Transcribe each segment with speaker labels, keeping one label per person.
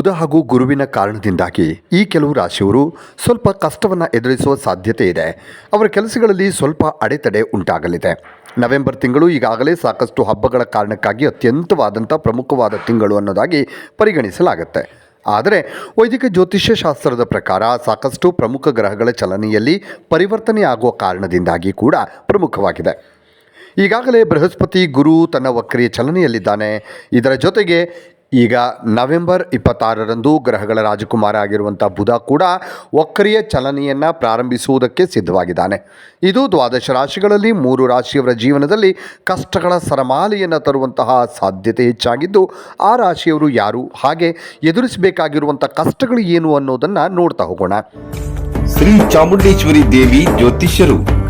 Speaker 1: ಬುಧ ಹಾಗೂ ಗುರುವಿನ ಕಾರಣದಿಂದಾಗಿ ಈ ಕೆಲವು ರಾಶಿಯವರು ಸ್ವಲ್ಪ ಕಷ್ಟವನ್ನು ಎದುರಿಸುವ ಸಾಧ್ಯತೆ ಇದೆ. ಅವರ ಕೆಲಸಗಳಲ್ಲಿ ಸ್ವಲ್ಪ ಅಡೆತಡೆ ಉಂಟಾಗಲಿದೆ. ನವೆಂಬರ್ ತಿಂಗಳು ಈಗಾಗಲೇ ಸಾಕಷ್ಟು ಹಬ್ಬಗಳ ಕಾರಣಕ್ಕಾಗಿ ಅತ್ಯಂತವಾದಂಥ ಪ್ರಮುಖವಾದ ತಿಂಗಳು ಅನ್ನೋದಾಗಿ ಪರಿಗಣಿಸಲಾಗುತ್ತೆ. ಆದರೆ ವೈದಿಕ ಜ್ಯೋತಿಷ್ಯ ಶಾಸ್ತ್ರದ ಪ್ರಕಾರ ಸಾಕಷ್ಟು ಪ್ರಮುಖ ಗ್ರಹಗಳ ಚಲನೆಯಲ್ಲಿ ಪರಿವರ್ತನೆ ಆಗುವ ಕಾರಣದಿಂದಾಗಿ ಕೂಡ ಪ್ರಮುಖವಾಗಿದೆ. ಈಗಾಗಲೇ ಬೃಹಸ್ಪತಿ ಗುರು ತನ್ನ ವಕ್ರಿಯ ಚಲನೆಯಲ್ಲಿದ್ದಾನೆ. ಇದರ ಜೊತೆಗೆ ಈಗ ನವೆಂಬರ್ ಇಪ್ಪತ್ತಾರರಂದು ಗ್ರಹಗಳ ರಾಜಕುಮಾರ ಆಗಿರುವಂಥ ಬುಧ ಕೂಡ ವಕ್ರಿಯ ಚಲನೆಯನ್ನು ಪ್ರಾರಂಭಿಸುವುದಕ್ಕೆ ಸಿದ್ಧವಾಗಿದ್ದಾನೆ. ಇದು ದ್ವಾದಶ ರಾಶಿಗಳಲ್ಲಿ ಮೂರು ರಾಶಿಯವರ ಜೀವನದಲ್ಲಿ ಕಷ್ಟಗಳ ಸರಮಾಲೆಯನ್ನು ತರುವಂತಹ ಸಾಧ್ಯತೆ ಹೆಚ್ಚಾಗಿದ್ದು, ಆ ರಾಶಿಯವರು ಯಾರು, ಹಾಗೆ ಎದುರಿಸಬೇಕಾಗಿರುವಂಥ ಕಷ್ಟಗಳು ಏನು ಅನ್ನೋದನ್ನು ನೋಡ್ತಾ ಹೋಗೋಣ.
Speaker 2: ಶ್ರೀ ಚಾಮುಂಡೇಶ್ವರಿ ದೇವಿ ಜ್ಯೋತಿಷ್ಯರು.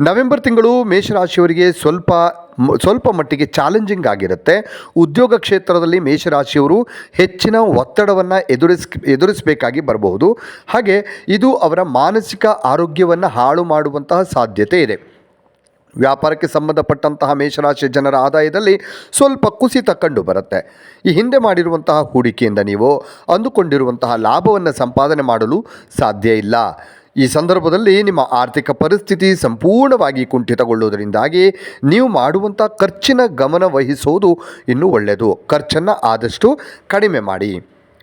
Speaker 1: ನವೆಂಬರ್ ತಿಂಗಳು ಮೇಷರಾಶಿಯವರಿಗೆ ಸ್ವಲ್ಪ ಸ್ವಲ್ಪ ಮಟ್ಟಿಗೆ ಚಾಲೆಂಜಿಂಗ್ ಆಗಿರುತ್ತೆ. ಉದ್ಯೋಗ ಕ್ಷೇತ್ರದಲ್ಲಿ ಮೇಷರಾಶಿಯವರು ಹೆಚ್ಚಿನ ಒತ್ತಡವನ್ನು ಎದುರಿಸ್, ಎದುರಿಸಬೇಕಾಗಿ ಬರಬಹುದು. ಹಾಗೆ ಇದು ಅವರ ಮಾನಸಿಕ ಆರೋಗ್ಯವನ್ನು ಹಾಳು ಮಾಡುವಂತಹ ಸಾಧ್ಯತೆ ಇದೆ. ವ್ಯಾಪಾರಕ್ಕೆ ಸಂಬಂಧಪಟ್ಟಂತಹ ಮೇಷರಾಶಿ ಜನರ ಆದಾಯದಲ್ಲಿ ಸ್ವಲ್ಪ ಕುಸಿತ ಕಂಡು ಬರುತ್ತೆ. ಈ ಹಿಂದೆ ಮಾಡಿರುವಂತಹ ಹೂಡಿಕೆಯಿಂದ ನೀವು ಅಂದುಕೊಂಡಿರುವಂತಹ ಲಾಭವನ್ನು ಸಂಪಾದನೆ ಮಾಡಲು ಸಾಧ್ಯ ಇಲ್ಲ. ಈ ಸಂದರ್ಭದಲ್ಲಿ ನಿಮ್ಮ ಆರ್ಥಿಕ ಪರಿಸ್ಥಿತಿ ಸಂಪೂರ್ಣವಾಗಿ ಕುಂಠಿತಗೊಳ್ಳುವುದರಿಂದಾಗಿ ನೀವು ಮಾಡುವಂಥ ಖರ್ಚಿನ ಗಮನ ವಹಿಸುವುದು ಇನ್ನೂ ಒಳ್ಳೆಯದು. ಖರ್ಚನ್ನು ಆದಷ್ಟು ಕಡಿಮೆ ಮಾಡಿ.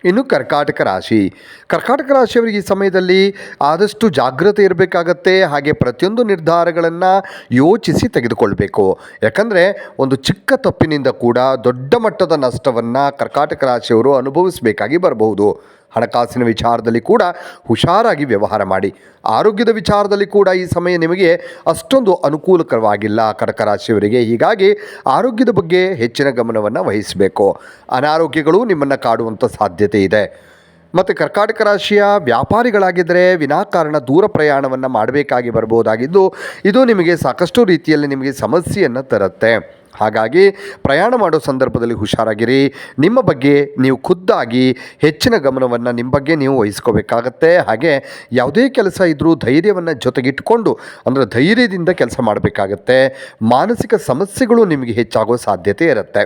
Speaker 1: ಇನ್ನು ಕರ್ಕಾಟಕ ರಾಶಿ. ಕರ್ಕಾಟಕ ರಾಶಿಯವರಿಗೆ ಈ ಸಮಯದಲ್ಲಿ ಆದಷ್ಟು ಜಾಗ್ರತೆ ಇರಬೇಕಾಗತ್ತೆ. ಹಾಗೆ ಪ್ರತಿಯೊಂದು ನಿರ್ಧಾರಗಳನ್ನು ಯೋಚಿಸಿ ತೆಗೆದುಕೊಳ್ಬೇಕು. ಯಾಕಂದರೆ ಒಂದು ಚಿಕ್ಕ ತಪ್ಪಿನಿಂದ ಕೂಡ ದೊಡ್ಡ ಮಟ್ಟದ ನಷ್ಟವನ್ನು ಕರ್ಕಾಟಕ ರಾಶಿಯವರು ಅನುಭವಿಸಬೇಕಾಗಿ ಬರಬಹುದು. ಹಣಕಾಸಿನ ವಿಚಾರದಲ್ಲಿ ಕೂಡ ಹುಷಾರಾಗಿ ವ್ಯವಹಾರ ಮಾಡಿ. ಆರೋಗ್ಯದ ವಿಚಾರದಲ್ಲಿ ಕೂಡ ಈ ಸಮಯ ನಿಮಗೆ ಅಷ್ಟೊಂದು ಅನುಕೂಲಕರವಾಗಿಲ್ಲ. ಕಟಕ ರಾಶಿಯವರಿಗೆ ಹೀಗಾಗಿ ಆರೋಗ್ಯದ ಬಗ್ಗೆ ಹೆಚ್ಚಿನ ಗಮನವನ್ನು ವಹಿಸಬೇಕು. ಅನಾರೋಗ್ಯಗಳು ನಿಮ್ಮನ್ನು ಕಾಡುವಂಥ ಸಾಧ್ಯತೆ ಇದೆ. ಮತ್ತು ಕರ್ಕಾಟಕ ರಾಶಿಯ ವ್ಯಾಪಾರಿಗಳಾಗಿದ್ದರೆ ವಿನಾಕಾರಣ ದೂರ ಪ್ರಯಾಣವನ್ನು ಮಾಡಬೇಕಾಗಿ ಬರ್ಬೋದಾಗಿದ್ದು, ಇದು ನಿಮಗೆ ಸಾಕಷ್ಟು ರೀತಿಯಲ್ಲಿ ನಿಮಗೆ ಸಮಸ್ಯೆಯನ್ನು ತರುತ್ತೆ. ಹಾಗಾಗಿ ಪ್ರಯಾಣ ಮಾಡೋ ಸಂದರ್ಭದಲ್ಲಿ ಹುಷಾರಾಗಿರಿ. ನಿಮ್ಮ ಬಗ್ಗೆ ನೀವು ಖುದ್ದಾಗಿ ಹೆಚ್ಚಿನ ಗಮನವನ್ನು ನಿಮ್ಮ ಬಗ್ಗೆ ನೀವು ವಹಿಸ್ಕೋಬೇಕಾಗತ್ತೆ. ಹಾಗೆ ಯಾವುದೇ ಕೆಲಸ ಇದ್ದರೂ ಧೈರ್ಯವನ್ನು ಜೊತೆಗಿಟ್ಟುಕೊಂಡು ಅಂದರೆ ಧೈರ್ಯದಿಂದ ಕೆಲಸ ಮಾಡಬೇಕಾಗತ್ತೆ. ಮಾನಸಿಕ ಸಮಸ್ಯೆಗಳು ನಿಮಗೆ ಹೆಚ್ಚಾಗೋ ಸಾಧ್ಯತೆ ಇರುತ್ತೆ.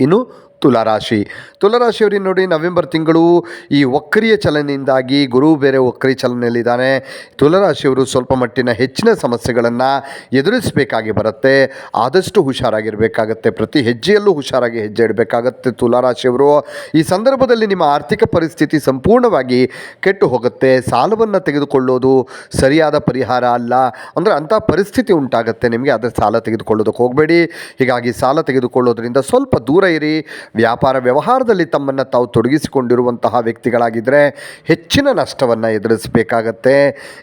Speaker 1: ಇನ್ನು ತುಲಾರಾಶಿ. ತುಲಾರಾಶಿಯವರಿಗೆ ನೋಡಿ, ನವೆಂಬರ್ ತಿಂಗಳು ಈ ವಕ್ರಿಯ ಚಲನೆಯಿಂದಾಗಿ, ಗುರು ಬೇರೆ ವಕ್ರಿ ಚಲನೆಯಲ್ಲಿದ್ದಾನೆ. ತುಲಾರಾಶಿಯವರು ಸ್ವಲ್ಪ ಮಟ್ಟಿನ ಹೆಚ್ಚಿನ ಸಮಸ್ಯೆಗಳನ್ನು ಎದುರಿಸಬೇಕಾಗಿ ಬರುತ್ತೆ. ಆದಷ್ಟು ಹುಷಾರಾಗಿರಬೇಕಾಗತ್ತೆ. ಪ್ರತಿ ಹೆಜ್ಜೆಯಲ್ಲೂ ಹುಷಾರಾಗಿ ಹೆಜ್ಜೆ ಇಡಬೇಕಾಗತ್ತೆ ತುಲಾರಾಶಿಯವರು. ಈ ಸಂದರ್ಭದಲ್ಲಿ ನಿಮ್ಮ ಆರ್ಥಿಕ ಪರಿಸ್ಥಿತಿ ಸಂಪೂರ್ಣವಾಗಿ ಕೆಟ್ಟು ಹೋಗುತ್ತೆ. ಸಾಲವನ್ನು ತೆಗೆದುಕೊಳ್ಳೋದು ಸರಿಯಾದ ಪರಿಹಾರ ಅಲ್ಲ. ಅಂದರೆ ಅಂಥ ಪರಿಸ್ಥಿತಿ ಉಂಟಾಗುತ್ತೆ. ನಿಮಗೆ ಅದರ ಸಾಲ ತೆಗೆದುಕೊಳ್ಳೋದಕ್ಕೆ ಹೋಗಬೇಡಿ. ಹೀಗಾಗಿ ಸಾಲ ತೆಗೆದುಕೊಳ್ಳೋದ್ರಿಂದ ಸ್ವಲ್ಪ ದೂರ ಇರಿ. ವ್ಯಾಪಾರ ವ್ಯವಹಾರದಲ್ಲಿ ತಮ್ಮನ್ನು ತಾವು ತೊಡಗಿಸಿಕೊಂಡಿರುವಂತಹ ವ್ಯಕ್ತಿಗಳಾಗಿದ್ದರೆ ಹೆಚ್ಚಿನ ನಷ್ಟವನ್ನು ಎದುರಿಸಬೇಕಾಗತ್ತೆ.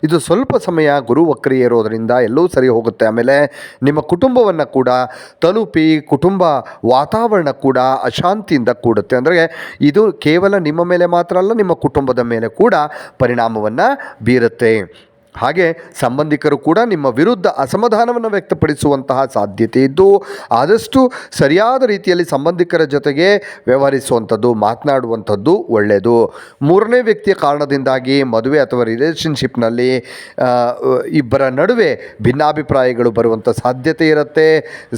Speaker 1: ಇದು ಸ್ವಲ್ಪ ಸಮಯ ಗುರು ವಕ್ರಿಯ ಇರೋದರಿಂದ ಎಲ್ಲವೂ ಸರಿ ಹೋಗುತ್ತೆ. ಆಮೇಲೆ ನಿಮ್ಮ ಕುಟುಂಬವನ್ನು ಕೂಡ ತಲುಪಿ ಕುಟುಂಬ ವಾತಾವರಣ ಕೂಡ ಅಶಾಂತಿಯಿಂದ ಕೂಡುತ್ತೆ. ಅಂದರೆ ಇದು ಕೇವಲ ನಿಮ್ಮ ಮೇಲೆ ಮಾತ್ರ ಅಲ್ಲ, ನಿಮ್ಮ ಕುಟುಂಬದ ಮೇಲೆ ಕೂಡ ಪರಿಣಾಮವನ್ನು ಬೀರುತ್ತೆ. ಹಾಗೆ ಸಂಬಂಧಿಕರು ಕೂಡ ನಿಮ್ಮ ವಿರುದ್ಧ ಅಸಮಾಧಾನವನ್ನು ವ್ಯಕ್ತಪಡಿಸುವಂತಹ ಸಾಧ್ಯತೆ ಇದ್ದು, ಆದಷ್ಟು ಸರಿಯಾದ ರೀತಿಯಲ್ಲಿ ಸಂಬಂಧಿಕರ ಜೊತೆಗೆ ವ್ಯವಹರಿಸುವಂಥದ್ದು, ಮಾತನಾಡುವಂಥದ್ದು ಒಳ್ಳೆಯದು. ಮೂರನೇ ವ್ಯಕ್ತಿಯ ಕಾರಣದಿಂದಾಗಿ ಮದುವೆ ಅಥವಾ ರಿಲೇಷನ್ಶಿಪ್ನಲ್ಲಿ ಇಬ್ಬರ ನಡುವೆ ಭಿನ್ನಾಭಿಪ್ರಾಯಗಳು ಬರುವಂಥ ಸಾಧ್ಯತೆ ಇರುತ್ತೆ.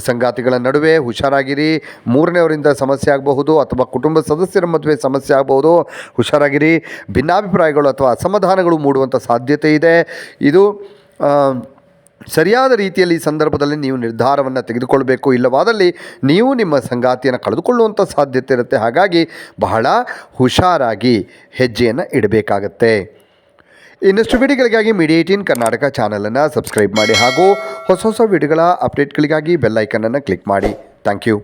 Speaker 1: ಸಂಗಾತಿಗಳ ನಡುವೆ ಹುಷಾರಾಗಿರಿ. ಮೂರನೇವರಿಂದ ಸಮಸ್ಯೆ ಆಗಬಹುದು ಅಥವಾ ಕುಟುಂಬ ಸದಸ್ಯರ ಮದುವೆ ಸಮಸ್ಯೆ ಆಗಬಹುದು. ಹುಷಾರಾಗಿರಿ. ಭಿನ್ನಾಭಿಪ್ರಾಯಗಳು ಅಥವಾ ಅಸಮಾಧಾನಗಳು ಮೂಡುವಂಥ ಸಾಧ್ಯತೆ ಇದೆ. ಇದು ಸರಿಯಾದ ರೀತಿಯಲ್ಲಿ ಈ ಸಂದರ್ಭದಲ್ಲಿ ನೀವು ನಿರ್ಧಾರವನ್ನು ತೆಗೆದುಕೊಳ್ಬೇಕು. ಇಲ್ಲವಾದಲ್ಲಿ ನೀವು ನಿಮ್ಮ ಸಂಗಾತಿಯನ್ನು ಕಳೆದುಕೊಳ್ಳುವಂಥ ಸಾಧ್ಯತೆ ಇರುತ್ತೆ. ಹಾಗಾಗಿ ಬಹಳ ಹುಷಾರಾಗಿ ಹೆಜ್ಜೆಯನ್ನು ಇಡಬೇಕಾಗತ್ತೆ. ಇನ್ನಷ್ಟು ವಿಡಿಯೋಗಳಿಗಾಗಿ ಮೀಡಿಯೇಟಿನ್ ಕರ್ನಾಟಕ ಚಾನಲನ್ನು ಸಬ್ಸ್ಕ್ರೈಬ್ ಮಾಡಿ ಹಾಗೂ ಹೊಸ ಹೊಸ ವಿಡಿಯೋಗಳ ಅಪ್ಡೇಟ್ಗಳಿಗಾಗಿ ಬೆಲ್ ಐಕನನ್ನು ಕ್ಲಿಕ್ ಮಾಡಿ. Thank you.